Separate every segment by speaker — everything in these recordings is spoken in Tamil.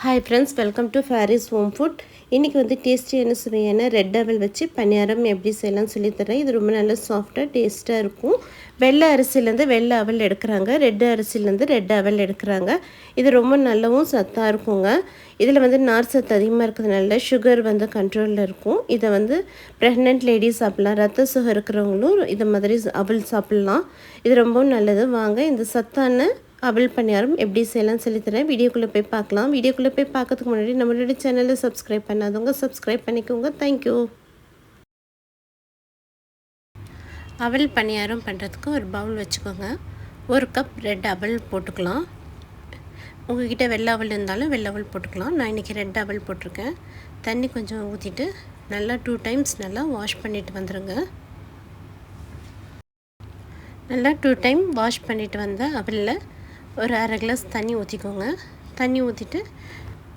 Speaker 1: Hi friends welcome to Fairy's home food இன்றைக்கி வந்து டேஸ்டியான சுவையான ரெட் டபுள் வச்சு பணியாரம் எப்படி செய்யலாம்னு சொல்லித்தரேன் இது ரொம்ப நல்ல சாஃப்டாக டேஸ்ட்டாக இருக்கும். வெள்ளை அரிசிலேருந்து வெள்ளை அவல் எடுக்கிறாங்க. ரெட் அரிசிலேருந்து ரெட் அவல் எடுக்கிறாங்க. இது ரொம்ப நல்லாவும் சத்தாக இருக்குங்க. இதில் வந்து நார் சத்து அதிகமாக இருக்கிறதுனால சுகர் வந்து கண்ட்ரோலில் இருக்கும். இதை வந்து ப்ரெக்னென்ட் லேடிஸ் சாப்பிட்லாம். ரத்த சுகம் இருக்கிறவங்களும் இது மாதிரி அவல் சாப்பிட்லாம். இது ரொம்பவும் நல்லது. வாங்க இந்த சத்தான அவல் பணியாரம் எப்படி செய்யலாம் சொல்லித்தரேன் வீடியோக்குள்ளே போய் பார்க்கலாம். வீடியோக்குள்ளே போய் பார்க்கறதுக்கு முன்னாடி நம்மளோட சேனலை சப்ஸ்கிரைப் பண்ணாதவங்க சப்ஸ்கிரைப் பண்ணிக்கோங்க. தேங்க்யூ அவல் பணியாரம் பண்ணுறதுக்கு ஒரு பவுல் வச்சுக்கோங்க. ஒரு கப் ரெட் அவல் போட்டுக்கலாம். உங்ககிட்ட வெள்ளை அவல் இருந்தாலும் வெள்ளை அவல் போட்டுக்கலாம். நான் இன்றைக்கி ரெட் அவல் போட்டிருக்கேன். தண்ணி கொஞ்சம் ஊற்றிட்டு நல்லா டூ டைம்ஸ் நல்லா வாஷ் பண்ணிவிட்டு வந்துடுங்க நல்லா டூ டைம் வாஷ் பண்ணிவிட்டு வந்த அவலில் ஒரு அரை கிளாஸ் தண்ணி ஊற்றிக்கோங்க தண்ணி ஊற்றிட்டு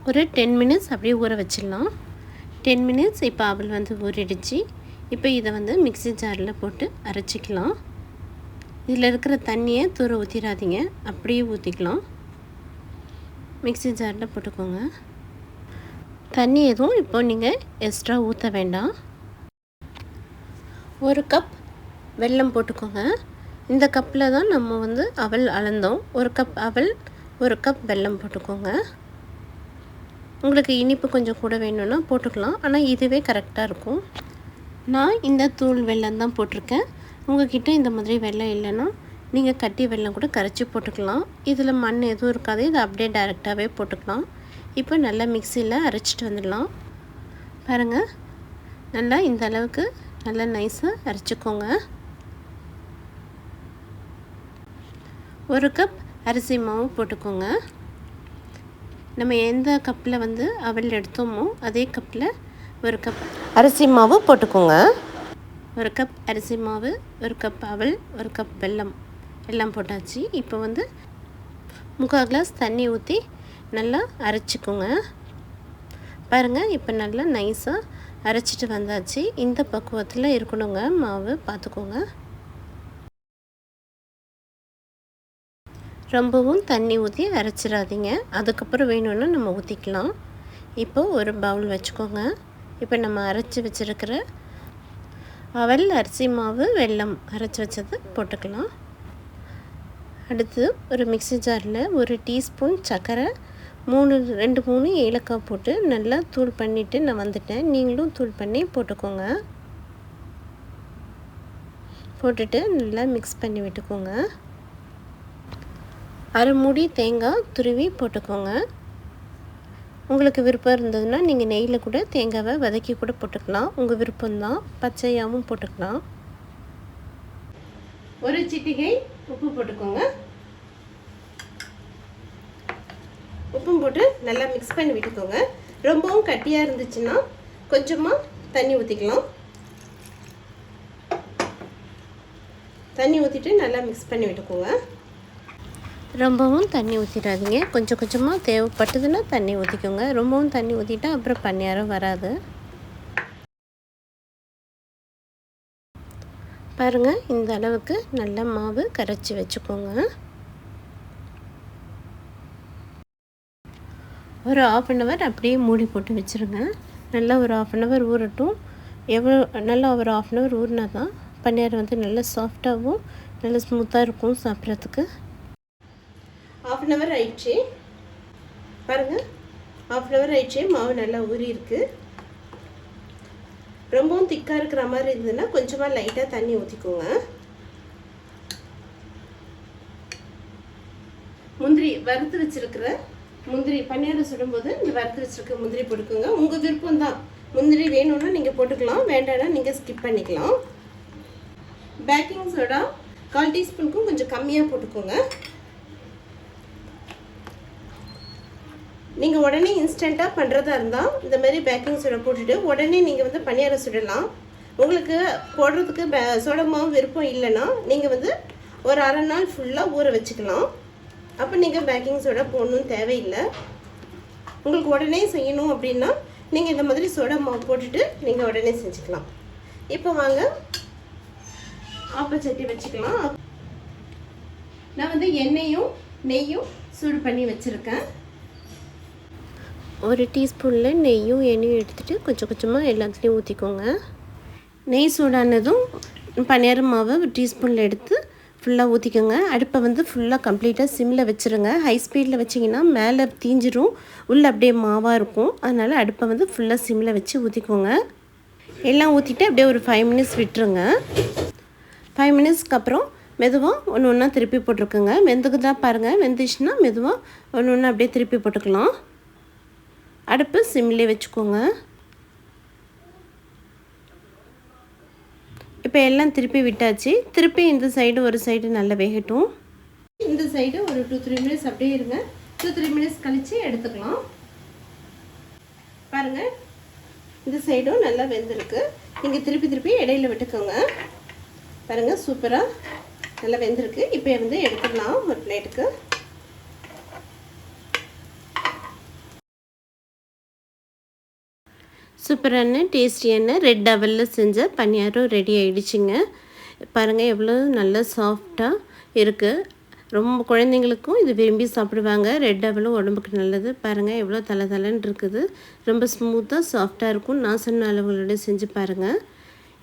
Speaker 1: ஒரு டென் மினிட்ஸ் அப்படியே ஊற வச்சிடலாம். டென் மினிட்ஸ் இப்போ அவள் வந்து ஊறிடுச்சு. இப்போ இதை வந்து மிக்சி ஜாரில் போட்டு அரைச்சிக்கலாம். இதில் இருக்கிற தண்ணியை தூர ஊற்றிடாதீங்க அப்படியே ஊற்றிக்கலாம் மிக்சி ஜாரில் போட்டுக்கோங்க. தண்ணி எதுவும் இப்போ நீங்கள் எக்ஸ்ட்ரா ஊற்ற வேண்டாம். ஒரு கப் வெல்லம் போட்டுக்கோங்க. இந்த கப்பில் தான் நம்ம வந்து அவல் அளந்தோம். ஒரு கப் அவல் ஒரு கப் வெல்லம் போட்டுக்கோங்க. உங்களுக்கு இனிப்பு கொஞ்சம் கூட வேணும்னா போட்டுக்கலாம். ஆனால் இதுவே கரெக்டாக இருக்கும். நான் இந்த தூள் வெல்லம் தான் போட்டிருக்கேன். உங்ககிட்ட இந்த மாதிரி வெள்ளம் இல்லைன்னா நீங்கள் கட்டி வெல்லம் கூட கரைச்சி போட்டுக்கலாம். இதில் மண் எதுவும் இருக்காது. இதை அப்படியே டைரெக்டாகவே போட்டுக்கலாம். இப்போ நல்லா மிக்சியில் அரைச்சிட்டு வந்துடலாம். பாருங்கள் நல்லா இந்த அளவுக்கு நல்லா நைஸாக அரைச்சிக்கோங்க. ஒரு கப் அரிசி மாவு போட்டுக்கோங்க. நம்ம எந்த கப்பில் வந்து அவல் எடுத்தோமோ அதே கப்பில் ஒரு கப் அரிசி மாவு போட்டுக்கோங்க. ஒரு கப் அரிசி மாவு ஒரு கப் அவல் ஒரு கப் வெல்லம் எல்லாம் போட்டாச்சு. இப்போ வந்து முக்கால் கிளாஸ் தண்ணி ஊற்றி நல்லா அரைச்சிக்கோங்க. பாருங்கள் இப்போ நல்லா நைஸாக அரைச்சிட்டு வந்தாச்சு. இந்த பக்குவத்தில் இருக்கணுங்க மாவு பார்த்துக்கோங்க. ரொம்பவும் தண்ணி ஊற்றி அரைச்சிடாதீங்க. அதுக்கப்புறம் வேணும்னா நம்ம ஊற்றிக்கலாம் இப்போது ஒரு பவுல் வச்சுக்கோங்க. இப்போ நம்ம அரைச்சி வச்சுருக்கிற அவல் அரிசி மாவு வெல்லம் அரைச்சி வச்சது போட்டுக்கலாம். அடுத்து ஒரு மிக்சி ஜாரில் ஒரு டீஸ்பூன் சர்க்கரை மூணு ரெண்டு மூணு ஏலக்காய் போட்டு நல்லா தூள் பண்ணிவிட்டு நான் வந்துட்டேன். நீங்களும் தூள் பண்ணி போட்டுக்கோங்க. போட்டுட்டு நல்லா மிக்ஸ் பண்ணி விட்டுக்கோங்க. அரை மூடி தேங்காய் துருவி போட்டுக்கோங்க. உங்களுக்கு விருப்பம் இருந்ததுன்னா நீங்கள் நெய்யில் கூட தேங்காவை வதக்கி கூட போட்டுக்கலாம். உங்கள் விருப்பம்தான் பச்சையாகவும் போட்டுக்கலாம். ஒரு சிட்டிகை உப்பு போட்டுக்கோங்க. உப்பும் போட்டு நல்லா மிக்ஸ் பண்ணி விட்டுக்கோங்க. ரொம்பவும் கட்டியாக இருந்துச்சுன்னா கொஞ்சமாக தண்ணி ஊற்றிக்கலாம் தண்ணி ஊற்றிட்டு நல்லா மிக்ஸ் பண்ணி விட்டுக்கோங்க. ரொம்பவும் தண்ணி ஊற்றிடாதீங்க கொஞ்சம் கொஞ்சமாக தேவைப்பட்டதுன்னா தண்ணி ஊற்றிக்கோங்க ரொம்பவும் தண்ணி ஊற்றிட்டா அப்புறம் பணியாரம் வராது. பாருங்கள் இந்த அளவுக்கு நல்ல மாவு கரைச்சி வச்சுக்கோங்க. ஒரு ஆஃப் அன் ஹவர் அப்படியே மூடி போட்டு வச்சுருங்க. நல்லா ஒரு ஆஃப் அன் ஹவர் ஊறட்டும். எவ்வளோ நல்லா ஒரு ஆஃப் அன் ஹவர் ஊறினா தான் பன்னீர் வந்து நல்லா சாஃப்டாகவும் நல்லா ஸ்மூத்தாக இருக்கும் சாப்பிட்றதுக்கு. ஆஃப் அன் ஹவர் ஆயிடுச்சு. பாருங்கள் ஆஃப் அன் ஹவர் ஆயிடுச்சு. மாவு நல்லா ஊறி இருக்குது ரொம்பவும் திக்காக இருக்கிற மாதிரி இருந்ததுன்னா கொஞ்சமாக லைட்டாக தண்ணி ஊற்றிக்கோங்க முந்திரி வறுத்து வச்சுருக்கிற முந்திரி பன்னீர் சுடும்போது இந்த வறுத்து வச்சுருக்க முந்திரி போட்டுக்கோங்க. உங்கள் விருப்பம் தான் முந்திரி வேணும்னா நீங்கள் போட்டுக்கலாம் வேண்டாம்னா நீங்கள் ஸ்கிப் பண்ணிக்கலாம். பேக்கிங் சோடா கால் டீஸ்பூனுக்கும் கொஞ்சம் கம்மியாக போட்டுக்கோங்க. நீங்கள் உடனே இன்ஸ்டண்ட்டாக பண்ணுறதா இருந்தால் இந்த மாதிரி பேக்கிங் சோடா போட்டுட்டு உடனே நீங்கள் வந்து பணியாரம் சுடலாம். உங்களுக்கு போடுறதுக்கு பே சோடா மாவு விருப்பம் இல்லைன்னா நீங்கள் வந்து ஒரு அரை நாள் ஃபுல்லாக ஊற வச்சுக்கலாம். அப்போ நீங்கள் பேக்கிங் சோடா போடணும்னு தேவையில்லை. உங்களுக்கு உடனே செய்யணும் அப்படின்னா நீங்கள் இந்த மாதிரி சோடா மாவு போட்டுட்டு நீங்கள் உடனே செஞ்சுக்கலாம். இப்போ வாங்க. ஆப்பச்சட்டி வச்சுக்கலாம். நான் வந்து எண்ணெயும் நெய்யும் சூடு பண்ணி வச்சுருக்கேன். ஒரு டீஸ்பூனில் நெய்யும் எண்ணெயும் எடுத்துகிட்டு கொஞ்சம் கொஞ்சமாக எல்லாத்துலேயும் ஊற்றிக்கோங்க நெய் சூடானதும் பனியார மாவை ஒரு டீஸ்பூனில் எடுத்து ஃபுல்லாக ஊற்றிக்கோங்க அடுப்பை வந்து ஃபுல்லாக கம்ப்ளீட்டாக சிம்மில் வச்சுருங்க. ஹை ஸ்பீடில் வச்சிங்கன்னா மேலே தீஞ்சிரும். உள்ளே அப்படியே மாவாக இருக்கும். அதனால் அடுப்பை வந்து ஃபுல்லாக சிம்மில் வச்சு ஊற்றிக்கோங்க எல்லாம் ஊற்றிட்டு அப்படியே ஒரு ஃபைவ் மினிட்ஸ் விட்டுருங்க. ஃபைவ் மினிட்ஸ்க்கு அப்புறம் மெதுவாக ஒன்று ஒன்றா திருப்பி போட்டிருக்குங்க. வெந்துக்கு தான் பாருங்கள் வெந்துச்சுன்னா மெதுவாக ஒன்று ஒன்றா அப்படியே திருப்பி போட்டுக்கலாம். அடுப்பு சிம்லே வச்சுக்கோங்க. இப்போ எல்லாம் திருப்பி விட்டாச்சு. திருப்பி இந்த சைடு ஒரு சைடு நல்லா வேகட்டும். இந்த சைடு ஒரு டூ த்ரீ மினிட்ஸ் அப்படியே இருங்க. டூ த்ரீ மினிட்ஸ் கழித்து எடுத்துக்கலாம். பாருங்கள் இந்த சைடும் நல்லா வெந்திருக்கு. நீங்கள் திருப்பி திருப்பி இடையில விட்டுக்கோங்க. பாருங்கள் சூப்பராக நல்லா வெந்திருக்கு. இப்போ வந்து எடுத்துக்கலாம் ஒரு பிளேட்டுக்கு சூப்பரான டேஸ்டியான ரெட் டவலில் செஞ்ச பனியாரும் ரெடி ஆகிடுச்சிங்க பாருங்கள் எவ்வளோ நல்லா சாஃப்டாக இருக்குது ரொம்ப குழந்தைங்களுக்கும் இது விரும்பி சாப்பிடுவாங்க. ரெட் டபுளும் உடம்புக்கு நல்லது. பாருங்கள் எவ்வளோ தலை தலைன்னு இருக்குது. ரொம்ப ஸ்மூத்தாக சாஃப்டாக இருக்கும். நான் சொன்ன அளவுகளோட செஞ்சு பாருங்கள்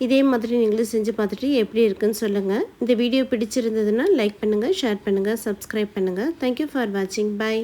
Speaker 1: இதே மாதிரி நீங்களும் செஞ்சு பார்த்துட்டு எப்படி இருக்குன்னு சொல்லுங்கள் இந்த வீடியோ பிடிச்சிருந்ததுன்னா லைக் பண்ணுங்கள் ஷேர் பண்ணுங்கள் சப்ஸ்கிரைப் பண்ணுங்கள் தேங்க்யூ ஃபார் வாட்சிங் பாய்